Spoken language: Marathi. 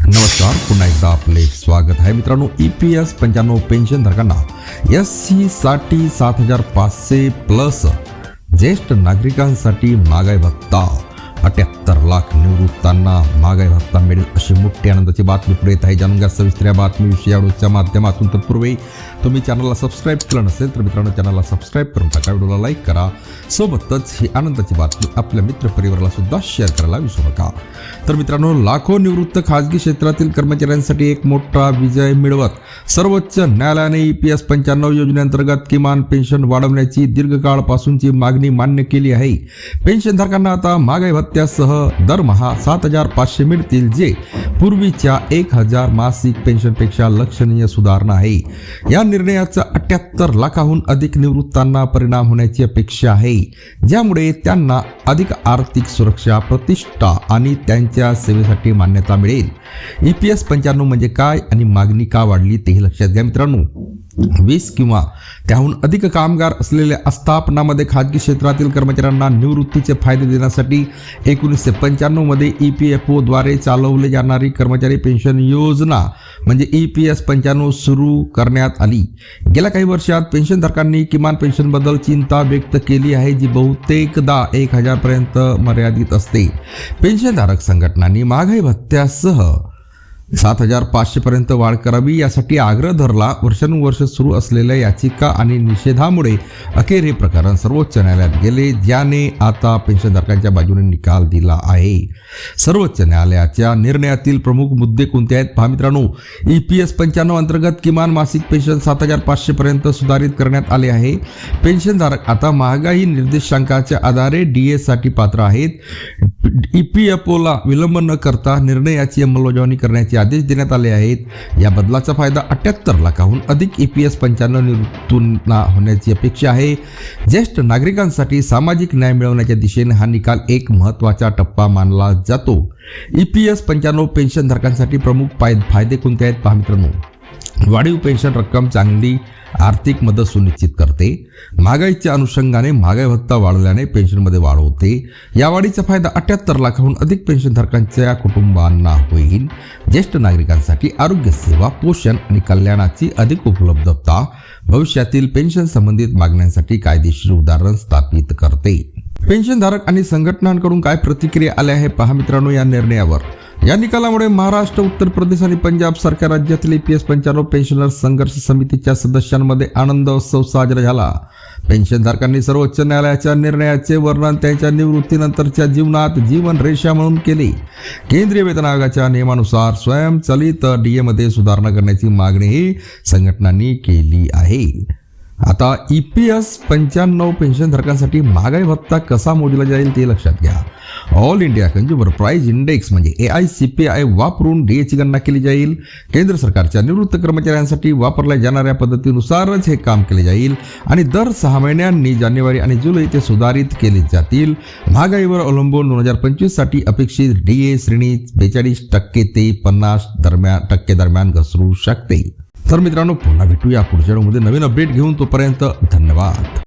नमस्कार पुन्हा एकदा आपले स्वागत आहे मित्रांनो. ई पी एस पंच्याण्णव पेन्शन धारकांना एस सी साठी सात हजार पाचशे प्लस ज्येष्ठ नागरिकांसाठी महागाई भत्ता अठ्याहत्तर लाख निवृत्तांना महागाई भत्ता मिळेल अशी मोठी आनंदाची बातमी पुढे येत आहे. जाणून घ्या सविस्तर या बातमीविषयी याडूच्या माध्यमातून तत्पूर्वी तुम्ही चॅनलला सबस्क्राईब केलं नसेल तर मित्रांनो चॅनलला सबस्क्राईब करून टाका. व्हिडिओला लाईक करा. सोबतच ही आनंदाची बातमी आपल्या मित्रपरिवाराला सुद्धा शेअर करायला विसरू नका. तर मित्रांनो लाखो निवृत्त खाजगी क्षेत्रातील कर्मचाऱ्यांसाठी एक मोठा विजय मिळवत सर्वोच्च न्यायालयाने ई पी एस पंच्याण्णव योजनेअंतर्गत किमान पेन्शन वाढवण्याची दीर्घकाळपासूनची मागणी मान्य केली आहे. पेन्शनधारकांना आता महागाई भत्त्यासह दरमहा सात हजार पाचशे मिळतील जे पूर्वीच्या एक हजार मासिक पेन्शनपेक्षा लक्षणीय सुधारणा आहे. या निर्णयाचा अठ्याहत्तर लाखाहून अधिक निवृत्तांना परिणाम होण्याची अपेक्षा आहे. ज्यामुळे त्यांना अधिक आर्थिक सुरक्षा प्रतिष्ठा आणि त्यांच्या सेवेसाठी मान्यता मिळेल. ई पी एस पंच्याण्णव म्हणजे काय आणि मागणी का वाढली तेही लक्षात घ्या मित्रांनो. वीस किंवा त्याहून अधिक कामगार असलेल्या आस्थापनामध्ये खाजगी क्षेत्रातील कर्मचाऱ्यांना निवृत्तीचे फायदे देण्यासाठी एकोणीसशे पंच्याण्णवमध्ये ई पी एफ ओद्वारे चालवली जाणारी कर्मचारी पेन्शन योजना म्हणजे ई पी एस पंच्याण्णव सुरू करण्यात आली. गेल्या काही वर्षात पेन्शनधारकांनी किमान पेन्शनबद्दल चिंता व्यक्त केली आहे जी बहुतेकदा एक हजारपर्यंत मर्यादित असते. पेन्शनधारक संघटनांनी महागाई भत्त्यासह सात हजार पाचशेपर्यंत वाढ करावी यासाठी आग्रह धरला वर्षानुवर्ष सुरू असलेल्या याचिका आणि निषेधामुळे अखेर हे प्रकरण सर्वोच्च न्यायालयात गेले ज्याने आता पेन्शनधारकांच्या बाजूने निकाल दिला आहे. सर्वोच्च न्यायालयाच्या निर्णयातील प्रमुख मुद्दे कोणते आहेत? पहा मित्रांनो ई पी एस पंच्याण्णव अंतर्गत किमान मासिक पेन्शन सात हजार पाचशेपर्यंत सुधारित करण्यात आले आहे. पेन्शनधारक आता महागाई निर्देशांकाच्या आधारे डी एसाठी पात्र आहेत. ई पी एफ ओला विलंब न करता निर्णयाची अंमलबजावणी करण्याची आदेश देण्यात आले आहेत या बदलाचा फायदा अठ्याहत्तर लाखाहून अधिक ई पी एस पंच्याण्णव होण्याची अपेक्षा आहे. ज्येष्ठ नागरिकांसाठी सामाजिक न्याय मिळवण्याच्या दिशेने हा निकाल एक महत्त्वाचा टप्पा मानला जातो. ई पी एस पंच्याण्णव पेन्शनधारकांसाठी प्रमुख फाय फायदे कोणते आहेत पहा मित्रांनो? वाढीव पेन्शन रक्कम चांगली आर्थिक मदत सुनिश्चित करते. महागाईच्या अनुषंगाने महागाई भत्ता वाढवल्याने पेन्शनमध्ये वाढ होते. या वाढीचा फायदा अठ्याहत्तर लाखाहून अधिक पेन्शनधारकांच्या कुटुंबांना होईल. ज्येष्ठ नागरिकांसाठी आरोग्य सेवा पोषण आणि कल्याणाची अधिक उपलब्धता भविष्यातील पेन्शन संबंधित मागण्यांसाठी कायदेशीर उदाहरण स्थापित करते. पेन्शनधारक आणि संघटनांकडून काय प्रतिक्रिया आल्या आहे पहा मित्रांनो या निर्णयावर. या निकालामुळे महाराष्ट्र उत्तर प्रदेश आणि पंजाब सारख्या राज्यातील ई पी एस पंच्याण्णव पेन्शनर संघर्ष समितीच्या सदस्यांमध्ये आनंद उत्सव साजरा झाला. पेन्शनधारकांनी सर्वोच्च न्यायालयाच्या निर्णयाचे वर्णन त्यांच्या निवृत्तीनंतरच्या जीवनात जीवन रेषा म्हणून केले. केंद्रीय वेतन आयोगाच्या नियमानुसार स्वयंचलित डीएमध्ये सुधारणा करण्याची मागणीही संघटनांनी केली आहे. आता ई पी एस पंच्याण्णव पेन्शनधारकांसाठी महागाई भत्ता कसा मोजला जाईल ते लक्षात घ्या. All India consumer price index म्हणजे A I C P I वापरून डी एची गणना केली जाईल. केंद्र सरकारच्या निवृत्त कर्मचाऱ्यांसाठी वापरल्या जाणाऱ्या पद्धतीनुसारच हे काम केले जाईल आणि दर सहा महिन्यांनी जानेवारी आणि जुलै ते सुधारित केले जातील. महागाईवर अवलंबून दोन हजार पंचवीससाठी अपेक्षित डी ए श्रेणी बेचाळीस टक्के ते पन्नास दरम्यान टक्के दरम्यान घसरू शकते. तर मित्रांनो पुन्हा भेटूया पुढच्या मध्ये. नवीन अपडेट घेऊन तोपर्यंत धन्यवाद.